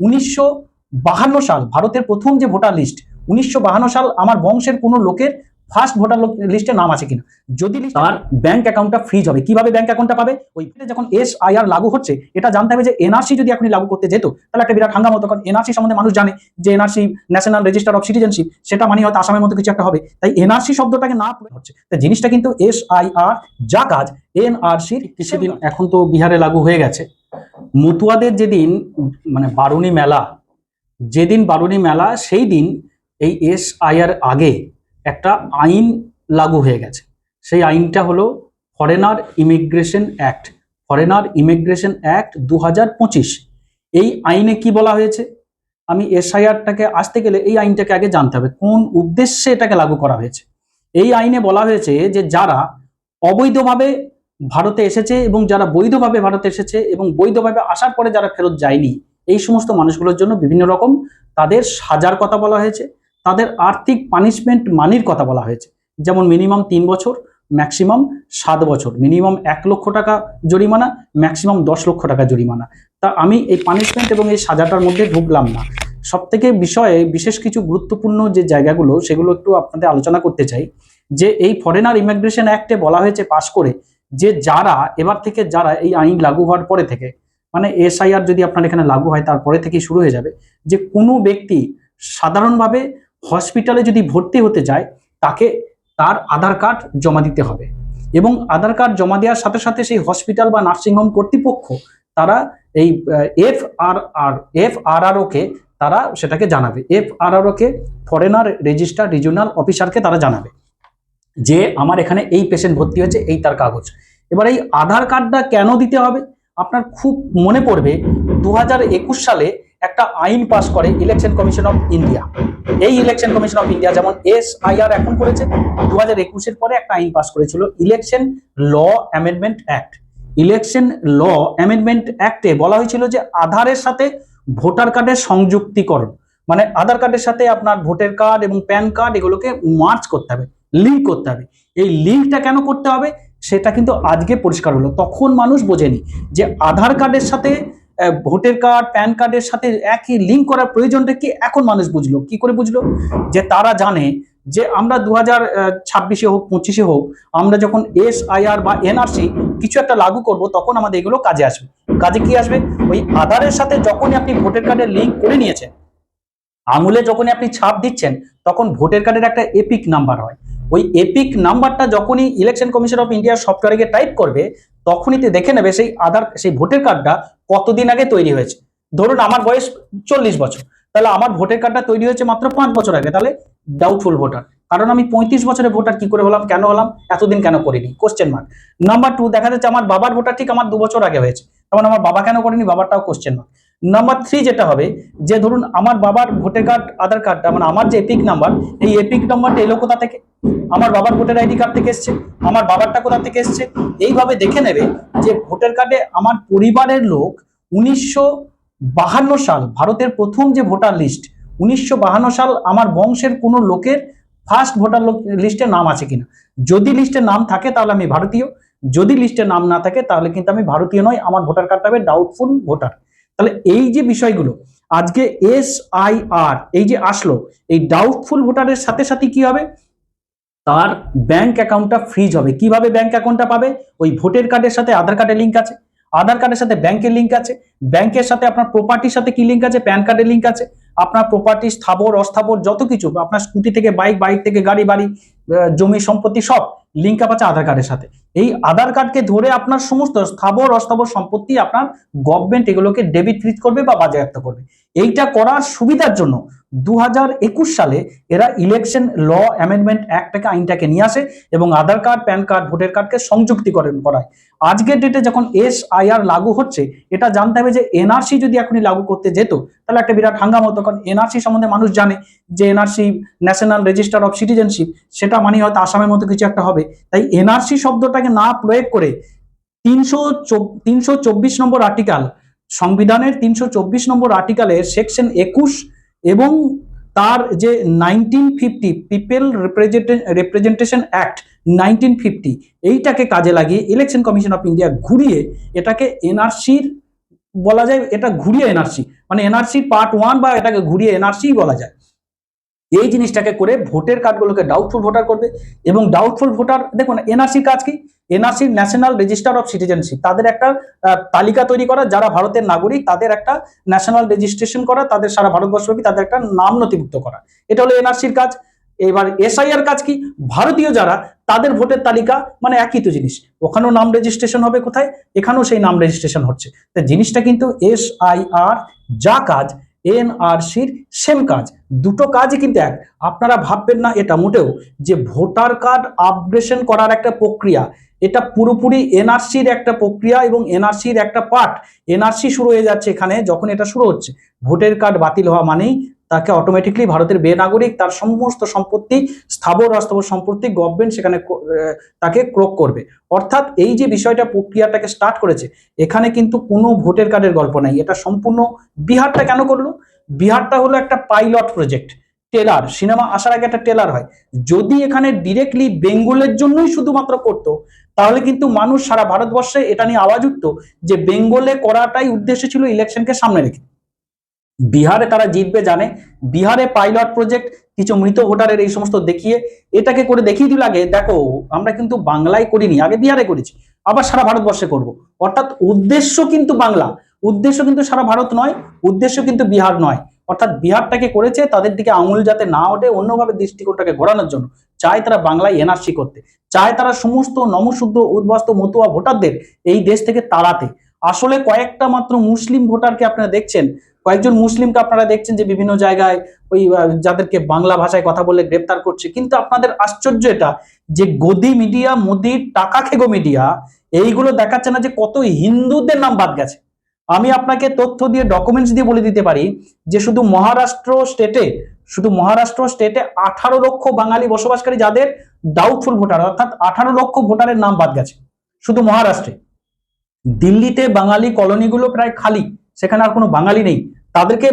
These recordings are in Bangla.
উনিশশো বাহান্ন সাল ভারতের প্রথম যে ভোটার লিস্ট উনিশশো বাহান্ন সাল আমার বংশের কোনো লোকের ফার্স্ট ভোটার লিস্টে নাম আছে কিনা। যদি তার ব্যাংক অ্যাকাউন্টটা ফ্রিজ হবে। কীভাবে ব্যাংক অ্যাকাউন্টটা পাবে? ওই যখন এস আই আর লাগু হচ্ছে এটা জানতে হবে যে এনআরসি যদি এখনই লাগু করতে যেত তাহলে একটা বিরাট হাঙ্গামা কারণ এনআরসি সম্বন্ধে মানুষ জানে যে NRC national register of citizenship সেটা মানে হয়তো আসামের মতো কিছু একটা হবে। তাই এনআরসি শব্দটাকে না হচ্ছে। তাই জিনিসটা কিন্তু এস আই আর যা কাজ এনআরসির কিছুদিন এখন তো বিহারে লাগু হয়ে গেছে। মতুয়াদের যেদিন মানে বারুণী মেলা, যেদিন বারুণী মেলা, সেই দিন এই এস আইআর আগে একটা আইন লাগু হয়ে গেছে। সেই আইনটা হলো foreigner immigration act. Foreigner immigration act দু হাজার পঁচিশ। এই আইনে কি বলা হয়েছে? আমি এসআইআরটাকে আসতে গেলে এই আইনটাকে আগে জানতে হবে, কোন উদ্দেশ্যে এটাকে লাগু করা হয়েছে? এই আইনে বলা হয়েছে যে যারা অবৈধভাবে ভারতে এসেছে এবং যারা বৈধভাবে ভারতে এসেছে এবং বৈধভাবে আসার পরে যারা ফেরত যায়নি, এই সমস্ত মানুষগুলোর জন্য বিভিন্ন রকম তাদের সাজার কথা বলা হয়েছে, তাদের আর্থিক পানিশমেন্ট মানির কথা বলা হয়েছে। যেমন মিনিমাম তিন বছর ম্যাক্সিমাম সাত বছর। মিনিমাম এক লক্ষ টাকা জরিমানা ম্যাক্সিমাম দশ লক্ষ টাকা জরিমানা। তা আমি এই পানিশমেন্ট এবং এই সাজাটার মধ্যে ঢুকলাম না। সব থেকে বিষয়ে বিশেষ কিছু গুরুত্বপূর্ণ যে জায়গাগুলো, সেগুলো একটু আপনাদের আলোচনা করতে চাই। যে এই ফরেনার ইমিগ্রেশন অ্যাক্টে বলা হয়েছে পাশ করে যে যারা, এবার থেকে যারা এই আইন লাগু হওয়ার পরে থেকে মানে এসআইআর যদি আপনার এখানে লাগু হয়, তারপরে থেকেই শুরু হয়ে যাবে, যে কোনো ব্যক্তি সাধারণভাবে হসপিটালে যদি ভর্তি হতে যায়, তাকে তার আধার কার্ড জমা দিতে হবে। এবং আধার কার্ড জমা দেওয়ার সাথে সাথে সেই হসপিটাল বা নার্সিংহোম কর্তৃপক্ষ, তারা এই এফ আর আর এফ আর আর ওকে তারা সেটাকে জানাবে। এফ আর আর ওকে ফরেনার রেজিস্টার, রিজিওনাল অফিসারকে তারা জানাবে। যে আমার এখানে এই পেশেন্ট ভর্তি হয়েছে, এই তার কাগজ। এবার এই আধার কার্ডটা কেন দিতে হবে? আপনার খুব মনে পড়বে দু হাজার একুশ সালে একটা আইন পাস করে ইলেকশন কমিশন অফ ইন্ডিয়া এই ইলেকশন কমিশন অফ ইন্ডিয়া যেমন এস আইআর এখন করেছে দু হাজার একুশের পরে একটা আইন পাস করেছিল election law amendment act election law amendment অ্যাক্টে বলা হয়েছিল যে আধারের সাথে ভোটার কার্ডের সংযুক্তিকরণ মানে আধার কার্ডের সাথে আপনার ভোটার কার্ড এবং প্যান কার্ড এগুলোকে মার্চ করতে হবে। লিঙ্ক করতে হবে। এই লিঙ্কটা কেন করতে হবে? সেটা কিন্তু আজকে পরিষ্কার হলো। তখন মানুষ বোঝেনি যে আধার কার্ডের সাথে ভোটার কার্ড, প্যান কার্ডের সাথে একই লিঙ্ক করার প্রয়োজনটা কি এখন মানুষ বুঝলো? কি করে বুঝলো? যে তারা জানে যে আমরা দু হাজার ছাব্বিশে হোক, পঁচিশে হোক, আমরা যখন এস আইআর বা এনআরসি কিছু একটা লাগু করব, তখন আমাদের এগুলো কাজে আসবে। কাজে কি আসবে? ওই আধারের সাথে যখনই আপনি ভোটার কার্ডের লিঙ্ক করে নিয়েছেন আঙুলে যখনই আপনি ছাপ দিচ্ছেন, তখন ভোটার কার্ডের একটা এপিক নাম্বার হয়। ওই এপিক নাম্বারটা যখনই ইলেকশন কমিশন অফ ইন্ডিয়ার সফটওয়্যারে টাইপ করবে, তখনই তে দেখে নেবে সেই আধার, সেই ভোটার কার্ডটা কতদিন আগে তৈরি হয়েছে। ধরুন আমার বয়স চল্লিশ বছর, তাহলে আমার ভোটার কার্ডটা তৈরি হয়েছে মাত্র পাঁচ বছর আগে, তাহলে ডাউটফুল ভোটার কারণ আমি পঁয়ত্রিশ বছরের ভোটার কি করে হলাম, কেন হলাম, এতদিন কেন করিনি? কোশ্চেন মার্ক নাম্বার টু দেখা যাচ্ছে আমার বাবার ভোটার ঠিক আমার দু বছর আগে হয়েছে তখন আমার বাবা কেন করেনি, বাবারটাও কোশ্চেন মার্ক নাম্বার থ্রি যেটা হবে, যে ধরুন আমার বাবার ভোটার কার্ড, আধার কার্ডটা মানে আমার যে এপিক নাম্বার, এই এপিক নাম্বারটা এলো কোথা থেকে? আমার বাবার ভোটার আইডি কার্ড থেকে এসছে, আমার বাবারটা কোথা থেকে এসছে? এইভাবে দেখে নেবে যে ভোটার কার্ডে আমার পরিবারের লোক উনিশশো বাহান্ন সাল, ভারতের প্রথম যে ভোটার লিস্ট, উনিশশো বাহান্ন সাল আমার বংশের কোনো লোকের ফার্স্ট ভোটার লিস্টে নাম আছে কিনা? যদি লিস্টে নাম থাকে তাহলে আমি ভারতীয়, যদি লিস্টে নাম না থাকে তাহলে কিন্তু আমি ভারতীয় নয়, আমার ভোটার কার্ডটা হবে ডাউটফুল ভোটার। তাহলে এই যে বিষয়গুলো, আজকে এস আই আর এই যে আসলো, এই ডাউটফুল ভোটারের সাথে সাথে কি হবে? তার ব্যাংক অ্যাকাউন্টটা ফ্রিজ হবে। কীভাবে ব্যাংক অ্যাকাউন্টটা পাবে? ওই ভোটার কার্ডের সাথে আধার কার্ডের লিঙ্ক আছে। আধার কার্ডের সাথে ব্যাংকের লিঙ্ক আছে। ব্যাংকের সাথে আপনার প্রপার্টির সাথে কি লিঙ্ক আছে? প্যান কার্ডের লিঙ্ক আছে। আপনার প্রপার্টি স্থাবর, অস্থাবর, যত কিছু, আপনার স্কুটি থেকে বাইক বাইক থেকে গাড়ি, বাড়ি জমি সম্পত্তি সব লিঙ্ক আপ আছে আধার কার্ডের সাথে। এই আধার কার্ডকে ধরে আপনার সমস্ত স্থাবর, অস্থাবর সম্পত্তি আপনার গভর্নমেন্ট এগুলোকে ডেবিট ফ্রিজ করবে বা বাজেয়াপ্ত করবে। এইটা করার সুবিধার জন্য দু হাজার একুশ সালে এরা ইলেকশন ল অ্যামেন্ডমেন্ট অ্যাক্টটাকে আইনটাকে নিয়ে আসে এবং Aadhaar card PAN card voter কার্ডকে সংযুক্তিকরণ করায়। আজকের ডেটে যখন এস আইআর লাগু হচ্ছে, এটা জানতে হবে যে এনআরসি যদি এখনই লাগু করতে যেত, তাহলে একটা বিরাট হাঙ্গাম হতো। কারণ এনআরসি সম্বন্ধে মানুষ জানে যে NRC national register of citizenship সেটা মানে হয়তো আসামের মতো কিছু একটা হবে। তাই এনআরসি শব্দটাকে না প্রয়োগ করে তিনশো তিনশো চব্বিশ নম্বর আর্টিকাল সংবিধানের তিনশো চব্বিশ নম্বর আর্টিকেলের সেকশন একুশ এবং তার যে nineteen fifty people representation act nineteen fifty. এইটাকে কাজে লাগিয়ে ইলেকশন কমিশন অফ ইন্ডিয়া ঘুরিয়ে এটাকে এনআরসির বলা যায়, এটা ঘুরিয়ে এনআরসি মানে এনআরসি পার্ট ওয়ান বা এটাকে ঘুরিয়ে এনআরসি বলা যায়। এই জিনিসটাকে করে ভোটের কার্ডগুলোকে ডাউটফুল ভোটার করবে এবং ডাউটফুল ভোটার দেখুন এনআরসির কাজ কি? NRC national register of citizenship তাদের একটা তালিকা তৈরি করা, যারা ভারতের নাগরিক, তাদের একটা ন্যাশনাল রেজিস্ট্রেশন করা, তাদের সারা ভারতবর্ষব্যাপী তাদের একটা নাম নথিভুক্ত করা। এটা হলো এনআরসির কাজ। এবার এসআইআর কাজ কি? ভারতীয় যারা, তাদের ভোটের তালিকা মানে একই তো জিনিস। ওখানেও নাম রেজিস্ট্রেশন হবে কোথায়? এখানেও সেই নাম রেজিস্ট্রেশন হচ্ছে। তো জিনিসটা কিন্তু এস আই আর যা কাজ, এনআরসির সেম কাজ। দুটো কাজই কিন্তু এক। আপনারা ভাববেন না, এটা মোটেও। যে ভোটার কার্ড আপগ্রেশন করার একটা প্রক্রিয়া, এটা পুরোপুরি এনআরসির একটা প্রক্রিয়া এবং এনআরসির একটা পার্ট এনআরসি শুরু হয়ে যাচ্ছে এখানে যখন এটা শুরু হচ্ছে। ভোটার কার্ড বাতিল হওয়া মানেই তাকে অটোমেটিকলি ভারতের বেনাগরিক তার সমস্ত সম্পত্তি, স্থাবর অস্থাবর সম্পত্তি গভর্নমেন্ট সেখানে তাকে ক্রোক করবে। অর্থাৎ এই যে বিষয়টা প্রক্রিয়াটাকে স্টার্ট করেছে, এখানে কিন্তু কোনো ভোটের কার্ডের গল্প নাই। এটা সম্পূর্ণ বিহারটা কেন করল? বিহারটা হলো একটা পাইলট প্রজেক্ট টেলার। সিনেমা আসার আগে একটা টেলার হয়। যদি এখানে ডিরেক্টলি বেঙ্গলের জন্যই শুধুমাত্র করতো, তাহলে কিন্তু মানুষ সারা ভারতবর্ষে এটা নিয়ে আওয়াজ উঠতো যে বেঙ্গলে করাটাই উদ্দেশ্য ছিল ইলেকশনকে সামনে রেখে। বিহারে তারা জিতবে, জানে। বিহারে পাইলট প্রজেক্ট কিছু মৃত ভোটারের এই সমস্ত দেখিয়ে এটাকে করে দেখিয়ে দিল আগে, দেখো, আমরা কিন্তু বাংলায় করিনি, আগে বিহারে করেছি, আবার সারা ভারতবর্ষে করব। অর্থাৎ উদ্দেশ্য কিন্তু বাংলা, উদ্দেশ্য কিন্তু সারা ভারত নয়, উদ্দেশ্য কিন্তু বিহার নয়। অর্থাৎ বিহারটাকে করেছে, তাদের দিকে আঙুল যাতে না ওঠে, অন্যভাবে দৃষ্টিকোণটাকে ঘোরানোর জন্য। চায় তারা বাংলায় এনআরসি করতে, চায় তারা সমস্ত নমশুদ্ধ, উদ্বাস্ত, মতুয়া ভোটারদের এই দেশ থেকে তাড়াতে। আসলে কয়েকটা মাত্র মুসলিম ভোটারকে আপনারা দেখছেন। কয়েকজন মুসলিমকে আপনারা দেখছেন যে বিভিন্ন জায়গায় ওই যাদেরকে বাংলা ভাষায় কথা বলে গ্রেপ্তার করছে। কিন্তু আপনাদের আশ্চর্য এটা যে গদি মিডিয়া, মোদির টাকা খেগো মিডিয়া, এইগুলো দেখাচ্ছে না যে কত হিন্দুদের নাম বাদ গেছে। আমি আপনাকে তথ্য দিয়ে ডকুমেন্টস দিয়ে বলে দিতে পারি যে শুধু মহারাষ্ট্র স্টেটে শুধু মহারাষ্ট্র স্টেটে আঠারো লক্ষ বাঙালি বসবাসকারী যাদের ডাউটফুল ভোটার, অর্থাৎ আঠারো লক্ষ ভোটারের নাম বাদ গেছে। শুধু মহারাষ্ট্রে। দিল্লিতে বাঙালি কলোনিগুলো প্রায় খালি, সেখানে আর কোনো বাঙালি নেই। তাদেরকে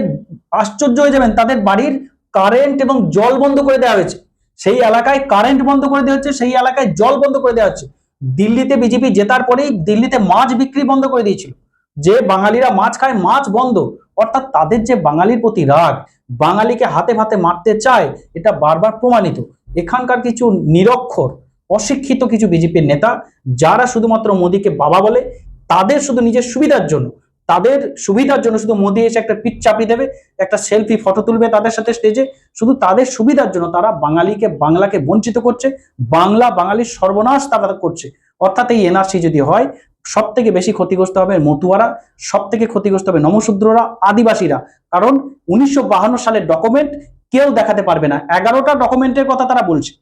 আশ্চর্য হয়ে যাবেন, তাদের বাড়ির কারেন্ট এবং জল বন্ধ করে দেওয়া হয়েছে। সেই এলাকায় কারেন্ট বন্ধ করে দেওয়া হচ্ছে, সেই এলাকায় জল বন্ধ করে দেওয়া হচ্ছে। দিল্লিতে বিজেপি জেতার পরেই দিল্লিতে মাছ বিক্রি বন্ধ করে দিয়েছিল। যে বাঙালিরা মাছ খায়, মাছ বন্ধ। অর্থাৎ তাদের যে বাঙালির প্রতি রাগ, বাঙালিকে হাতে ভাতে মারতে চায়, এটা বারবার প্রমাণিত। এখানকার কিছু নিরক্ষর, অশিক্ষিত কিছু বিজেপির নেতা, যারা শুধুমাত্র মোদীকে বাবা বলে তাদের শুধু নিজের সুবিধার জন্য, তাদের সুবিধার জন্য শুধু মোদি এসে একটা পিঠ চাপিয়ে দেবে, একটা সেলফি ফটো তুলবে তাদের সাথে স্টেজে শুধু তাদের সুবিধার জন্য তারা বাঙালিকে, বাংলাকে বঞ্চিত করছে, বাংলা বাঙালির সর্বনাশ তারা করছে। অর্থাৎ এই এনআরসি যদি হয় সব থেকে বেশি ক্ষতিগ্রস্ত হবে মতুয়ারা সব থেকে ক্ষতিগ্রস্ত হবে নমশূদ্ররা আদিবাসীরা। কারণ উনিশশো সালের ডকুমেন্ট কেউ দেখাতে পারবে না। এগারোটা ডকুমেন্টের কথা তারা বলছে।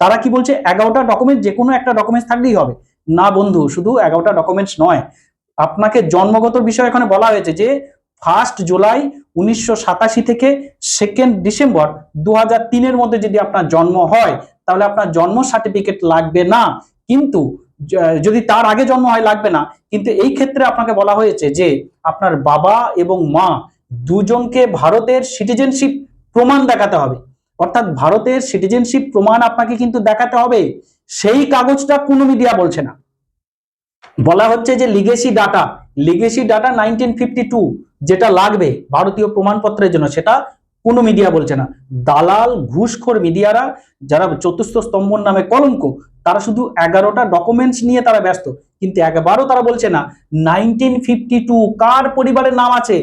তারা কি বলছে? এগারোটা ডকুমেন্ট যে কোনো একটা ডকুমেন্টস থাকলেই হবে। না বন্ধু, শুধু এগারোটা ডকুমেন্টস নয়। আপনাকে জন্মগত বিষয় এখানে বলা হয়েছে যে ফার্স্ট জুলাই উনিশশো সাতাশি থেকে সেকেন্ড ডিসেম্বর দু তিনের মধ্যে যদি আপনার জন্ম হয়, তাহলে আপনার জন্ম সার্টিফিকেট লাগবে না। কিন্তু যদি তার আগে জন্ম হয়, লাগবে না। কিন্তু এই ক্ষেত্রে আপনাকে বলা হয়েছে যে, আপনার বাবা এবং মা দুজনকে ভারতের সিটিজেনশিপ প্রমাণ দেখাতে হবে। অর্থাৎ ভারতের সিটিজেনশিপ প্রমাণ আপনাকে কিন্তু দেখাতে হবে। সেই কাগজটা কোনো মিডিয়া বলছে না। বলা হচ্ছে যে legacy data legacy data nineteen যেটা লাগবে ভারতীয় প্রমাণপত্রের জন্য সেটা কোনো মিডিয়া বলছে না। দালাল, ঘুষখোর মিডিয়ারা যারা চতুর্থ স্তম্ভর নামে কলঙ্ক, তারা শুধু এগারোটা ডকুমেন্টস নিয়ে তারা ব্যস্ত। কিন্তু একবারও তারা বলছে না নাইনটিন কার পরিবারের নাম আছে?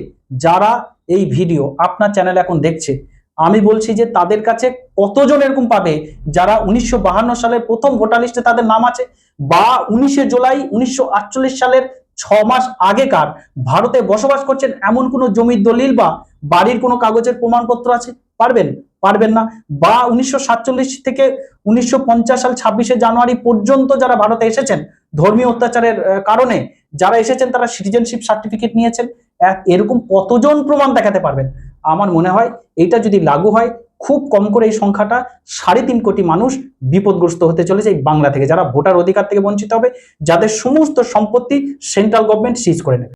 যারা এই ভিডিও আপনার চ্যানেল এখন দেখছে। আমি বলছি যে তাদের কাছে কতজন এরকম পাবে? যারা উনিশশো সালের প্রথম ভোটার লিস্টে তাদের নাম আছে বা উনিশে জুলাই উনিশশো আটচল্লিশ সালের ছ মাস আগেকার ভারতে বসবাস করছেন এমন কোনো জমির দলিল বা বাড়ির কোনো কাগজের প্রমাণপত্র আছে? পারবেন? পারবেন না। বা উনিশশো সাতচল্লিশ থেকে উনিশশো পঞ্চাশ সাল ছাব্বিশে জানুয়ারি পর্যন্ত যারা ভারতে এসেছেন ধর্মীয় অত্যাচারের কারণে যারা এসেছেন তারা সিটিজেনশিপ সার্টিফিকেট নিয়েছেন। এরকম কতজন প্রমাণ দেখাতে পারবেন? আমার মনে হয় এটা যদি লাগু হয়, খুব কম করে এই সংখ্যাটা সাড়ে তিন কোটি মানুষ বিপদগ্রস্ত হতে চলেছে এই বাংলা থেকে। যারা ভোটার অধিকার থেকে বঞ্চিত হবে, যাদের সমস্ত সম্পত্তি সেন্ট্রাল গভর্নমেন্ট সিজ করে নেবে।